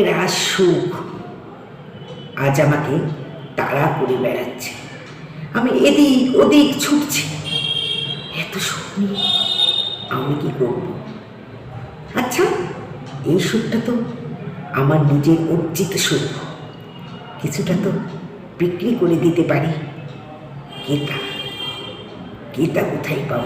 এরা সুখ। আজ আমাকে তাড়া করে বেড়াচ্ছে। আমি এদিক ওদিক ছুটছি। এত সুখ আমি কি করব? আচ্ছা এই সুখটা তো আমার নিজের অর্জিত সুখ। কিছুটা তো বিক্রি করে দিতে পারি। কেতা কেতা কোথায় পাব?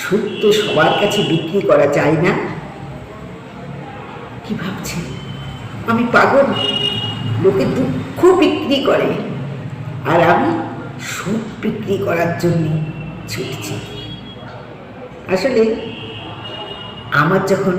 সুখ তো সবার কাছে বিক্রি করা যায় না। কি ভাবছে আমি পাগল। লোকে দুঃখ বিক্রি করে। আর আমি সুখ বিক্রি করার জন্য ছুটছি। আসলে আমার যখন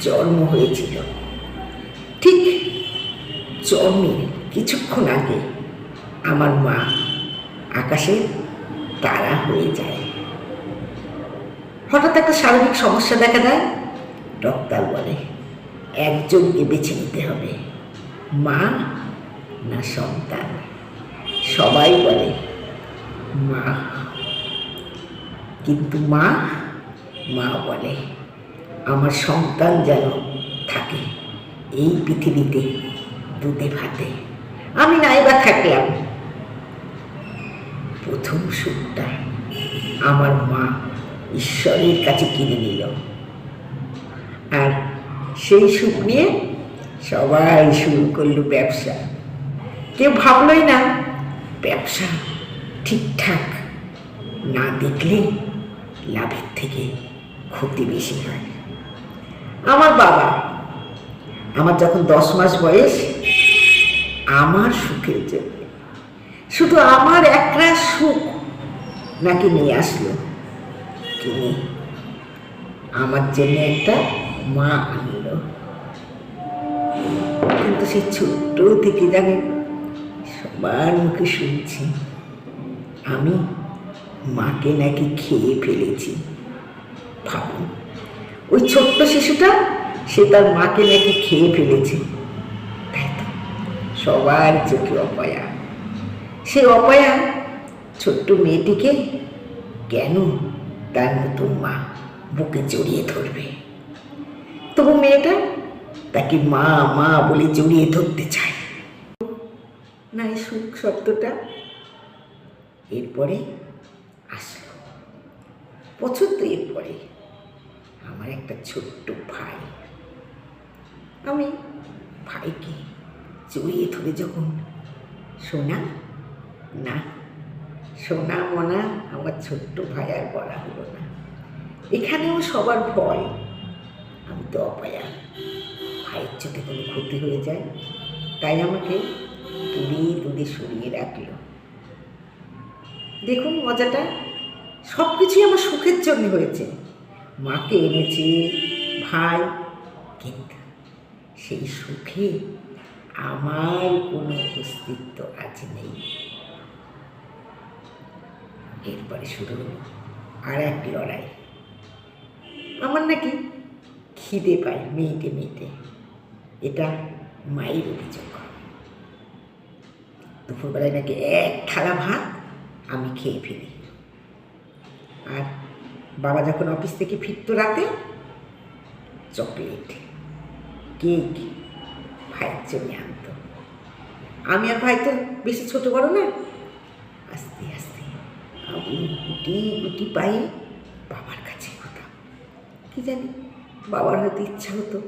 জন্ম হয়েছিল, ঠিক জন্মের কিছুক্ষণ আগে আমার মা আকাশে তারা হয়ে যায়। হঠাৎ একটা শারীরিক সমস্যা দেখা দেয়, ডক্টর বলে। একজনকে বেছে নিতে হবে। মা না সন্তান? সবাই বলে, মা। কিন্তু মা মা বলে, আমার সন্তান যেন থাকে এই পৃথিবীতে দুধে ভাতে। আমি নাইবা থাকলাম। প্রথম সুখটা আমার মা ঈশ্বরের কাছে কিনে নিল। সেই সুখ নিয়ে সবাই শুরু করল ব্যবসা। কেউ ভাবলই না, ব্যবসা ঠিকঠাক না দেখলে লাভের থেকে ক্ষতি বেশি হয়। আমার বাবা, আমার যখন দশ মাস বয়স, আমার সুখের জন্য, শুধু আমার একরা সুখ নাকি নিয়ে আসলো। কিনে আমার জন্য একটা মা আনলো কিন্তু সে ছোট্ট থেকে জানেন সবার মুখে শুনছি, আমি মাকে নাকি খেয়ে ফেলেছি। ভাবুন, ওই ছোট্ট শিশুটা, সে তার মাকে নাকি খেয়ে ফেলেছে। তাই তো, সবার চোখে অপয়া। সে অপয়া ছোট্ট মেয়েটিকে কেন তার নতুন মা বুকে জড়িয়ে ধরবে? তবু মেয়েটা? তাকে মা মা বলে জড়িয়ে ধরতে চায়। না, এই সুখ শব্দটা এরপরে আসলো। বছর এরপরে। আমার একটা ছোট্ট ভাই। আমি ভাইকে জড়িয়ে ধরে যখন সোনা, না, সোনা মনা আমার ছোট্ট ভাই আর বলা হলো না। এখানেও সবার ভয়। তো অপায়া। ভাইয়ের যদি কোনো ক্ষতি হয়ে যায়। তাই আমাকে দূরে দূরে সরিয়ে রাখল। দেখুন মজাটা সব কিছুই আমার সুখের জন্য হয়েছে। মাকে এনেছে, ভাই, কিন্তু সেই সুখে আমার কোনো অস্তিত্ব আজ নেই। এরপরে শুরু হলো আর এক লড়াই। আমার নাকি খিদে পায় মেয়েতে মেয়েতে এটা মায়ের অভিযোগ। দুপুরবেলায় নাকি এক থালা ভাত আমি খেয়ে ফেলি। আর বাবা যখন অফিস থেকে ফিরতো রাতে, চকলেট, কেক, ভাইয়ের জন্য আনতো। আমি আর ভাই তো বেশি ছোট বড় না। আস্তে আস্তে আমি গুটি গুটি পায়ে বাবার কাছে কথা কি জানি? বাবার হয়তো ইচ্ছা হতো।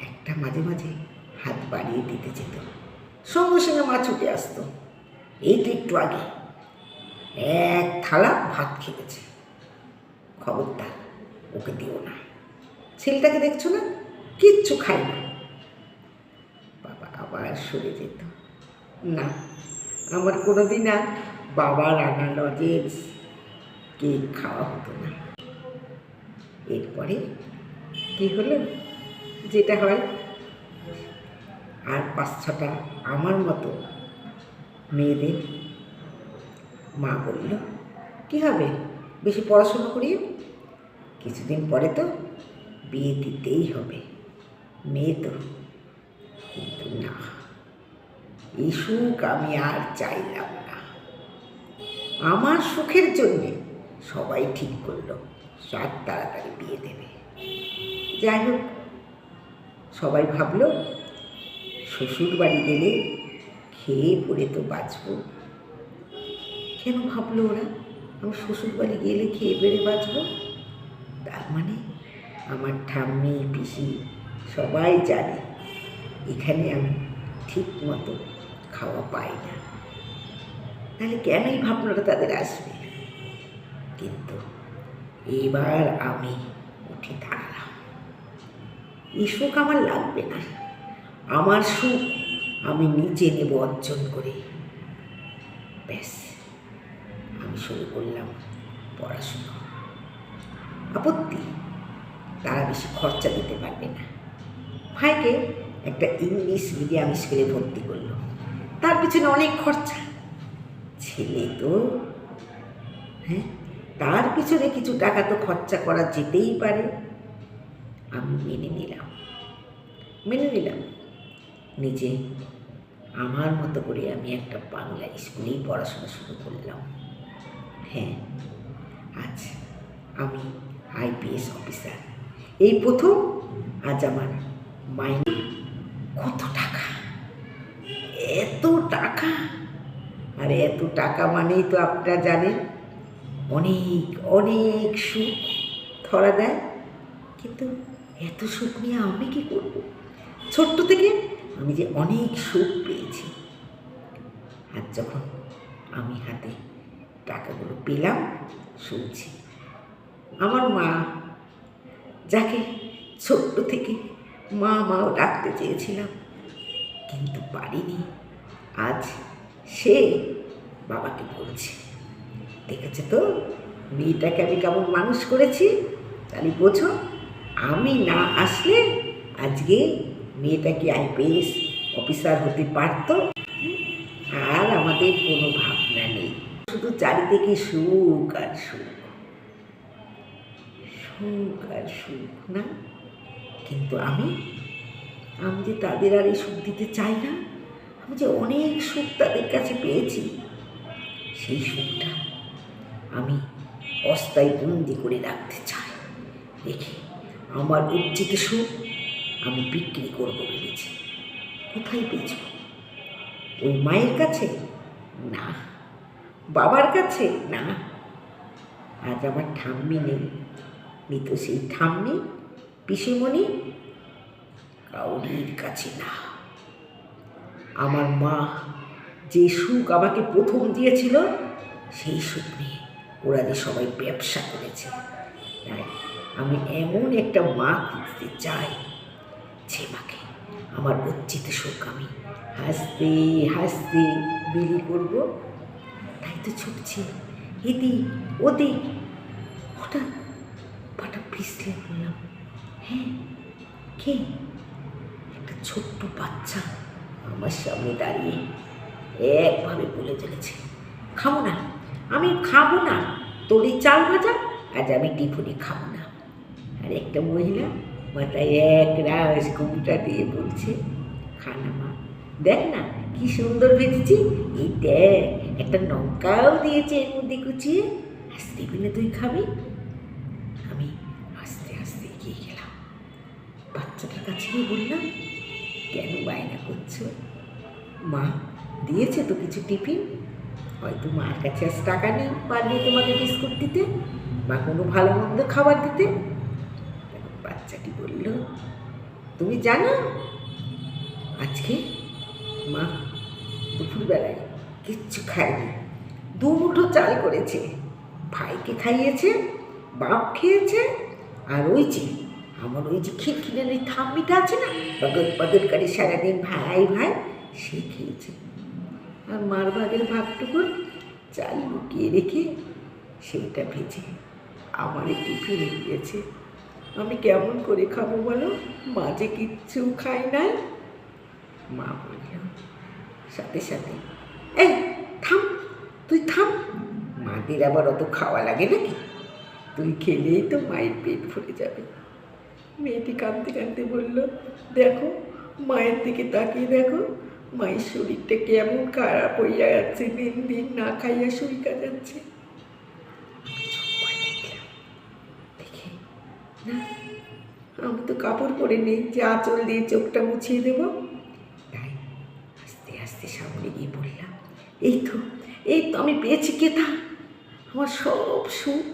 একটা মাঝে মাঝে হাত বাড়িয়ে দিতে যেত। সঙ্গে সঙ্গে মা ছুটে আসতো। এই তো একটু আগে। এক থালা ভাত খেয়েছে। খবরদার, ওকে দিও না। ছেলেটাকে দেখছ না? কিচ্ছু খায় না। বাবা আবার সরে যেত। না, আমার কোনো দিন আর বাবার আনা লজেন্স কেক খাওয়া হতো না। এরপরে কি হলো? যেটা হয়, আর পাঁচ ছটা আমার মতো মেয়েদের মা বলল, কি হবে? বেশি পড়াশোনা করিয়ে কিছুদিন পরে তো বিয়ে দিতেই হবে। মেয়ে তো, কিন্তু না এই সুখ আমি আর চাইলাম না। আমার সুখের জন্যে সবাই ঠিক করল সাত তাড়াতাড়ি বিয়ে দেবে। যাই হোক, সবাই ভাবলো, শ্বশুর বাড়ি গেলে খেয়ে পড়ে তো বাঁচবো। কেন ভাবলো ওরা? আমি শ্বশুর বাড়ি গেলে খেয়ে বেড়ে বাঁচবো? তার মানে আমার ঠাম্মি, পিসি সবাই জানে, এখানে আমি ঠিক মতো খাওয়া পাই না। তাহলে কেনই ভাবনাটা তাদের আসবে? কিন্তু এবার আমি উঠে দাঁড়ালাম। এই সুখ আমার লাগবে না। আমার সুখ আমি নিজে নেব অর্জন করে। ব্যাস, আমি শুরু করলাম পড়াশুনো। আপত্তি? তারা বেশি খরচা দিতে পারবে না। ভাইকে একটা ইংলিশ মিডিয়াম স্কুলে ভর্তি করল। তার পিছনে অনেক খরচা। ছেলে তো হ্যাঁ? তার পিছনে কিছু টাকা তো খরচা করা যেতেই পারে। আমি মেনে নিলাম। মেনে নিলাম। নিজে আমার মতো করে আমি একটা বাংলা স্কুলেই পড়াশোনা শুরু করলাম। হ্যাঁ আজ আমি আইপিএস অফিসার। এই প্রথম, আজ আমার মাইনে কত টাকা? এত টাকা? আর এত টাকা মানেই তো আপনারা জানেন অনেক অনেক সুখ ধরা দেয়। কিন্তু এত সুখ নিয়ে আমি কি করব? ছোট্ট থেকে আমি যে অনেক সুখ পেয়েছি। আর যখন আমি হাতে টাকাগুলো পেলাম, শুনছি, আমার মা যাকে ছোট্ট থেকে মা মাও ডাকতে চেয়েছিলাম, কিন্তু পারিনি। আজ সে বাবাকে বলছে। দেখেছে তো? মেয়েটাকে আমি কেমন মানুষ করেছি? তাহলে বোঝো, আমি না আসলে আজকে মেয়েটা কি আইপিএস অফিসার হতে পারতো? আর আমাদের কোনো ভাবনা নেই। শুধু চারিদিকে সুখ আর সুখ। সুখ আর সুখ না? কিন্তু আমি আমি যে তাদের আর এই সুখ দিতে চাই না? আমি যে অনেক সুখ তাদের কাছে পেয়েছি। সেই সুখটা আমি অস্থায়ী বন্দি করে রাখতে চাই। দেখি, আমার উজ্জিত সুখ আমি বিক্রি করব ভেবেছি। কোথায় বেচব ওই মায়ের কাছে? না। বাবার কাছে? না। আজ আমার ঠাম্মি নেই। নি তো সেই ঠাম্মি, পিসিমণি, কাউরির কাছে না। আমার মা যে সুখ আমাকে প্রথম দিয়েছিল, সেই সুখ নিয়ে ওরা যে সবাই ব্যবসা করেছে। তাই আমি এমন একটা মা খুঁজতে চাই যে মাকে আমার উচ্চিত সুখ আমি হাসতে হাসতে বিলি করব। তাই তো ছুটছি। এদি ওদি হঠাৎ পাটা পিছলে বললাম হ্যাঁ কে? একটা ছোট্ট বাচ্চা আমার সামনে দাঁড়িয়ে একভাবে বলে চলেছে, খাব না। আমি খাব না। তোর চাল ভাজা, আজ আমি টিফুনি খাব না। আর একটা মহিলা মাথায় এক রাস ঘুমটা দিয়ে বলছে খানা মা, দেখ না কি সুন্দর ভেজেছি। এই দেখ, একটা লঙ্কাও দিয়েছে এর মধ্যে কুচিয়ে। আস্তে বিনে তুই খাবি? আমি আস্তে আস্তে এগিয়ে গেলাম। বাচ্চাটার কাছে গিয়ে বললাম, কেন বায়না করছ? মা, দিয়েছে তো কিছু টিফিন? হয়তো মার কাছে আজ টাকা নেই পারলে তোমাকে বিস্কুট দিতে বা কোনো ভালো মন্দ খাবার দিতে। বাচ্চাটি বলল, তুমি জানো, আজকে মা দুপুরবেলায় কিচ্ছু খায়নি। দু মুঠো চাল করেছে, ভাইকে খাইয়েছে, বাপ খেয়েছে, আর ওই যে আমার ওই যে খিটখিনের ওই থাম্মিটা আছে না বগল বগল করে সারাদিন ভাই ভাই, সে খেয়েছে। আর মার ভাগের ভাগটুকু চাল লুকিয়ে রেখে সেইটা ভেজে আমার একটু টিফিনে দিয়েছে। আমি কেমন করে খাব বলো? মাঝে কিচ্ছু খাই নাই। মা বলল, সাথে সাথে, এই, থাম, তুই থাম। মাদের আবার অত খাওয়া লাগে নাকি? তুই খেলেই তো মায়ের পেট ভরে যাবে। মেয়েটি কাঁদতে কাঁদতে বলল, দেখো, মায়ের দিকে তাকিয়ে দেখো মায়ের শরীরটা কেমন খারাপ হইয়া যাচ্ছে দিন দিন না খাইয়া কাটাচ্ছে দেখে। না? আমি তো কাপড় পরে নেই যে আঁচল দিয়ে চোখটা মুছিয়ে দেবো। তাই আস্তে আস্তে সামনে গিয়ে বললাম এই তো এই তো আমি পেয়েছি কেতা আমার সব সুখ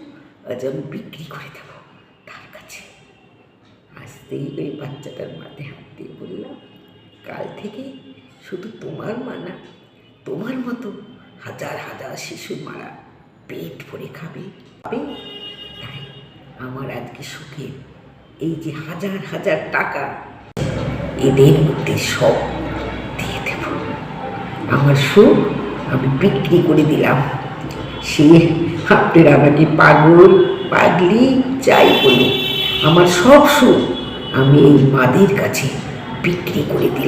আজ আমি বিক্রি করে দেবো তার কাছে। আসতেই ওই বাচ্চাটার মাথায় হাত দিয়ে বললাম কাল থেকে শুধু তোমার মানা তোমার মতো হাজার হাজার শিশুর মারা পেট ভরে খাবে। তাই আমার আজকে সুখে এই যে হাজার হাজার টাকা এদের মধ্যে সব দিয়ে দেব। আমার সুখ আমি বিক্রি করে দিলাম। সে আপনারা আমাকে পাগল? পাগলি যাই বলুন আমার সব সুখ আমি এই মাদের কাছে বিক্রি করে দিলাম।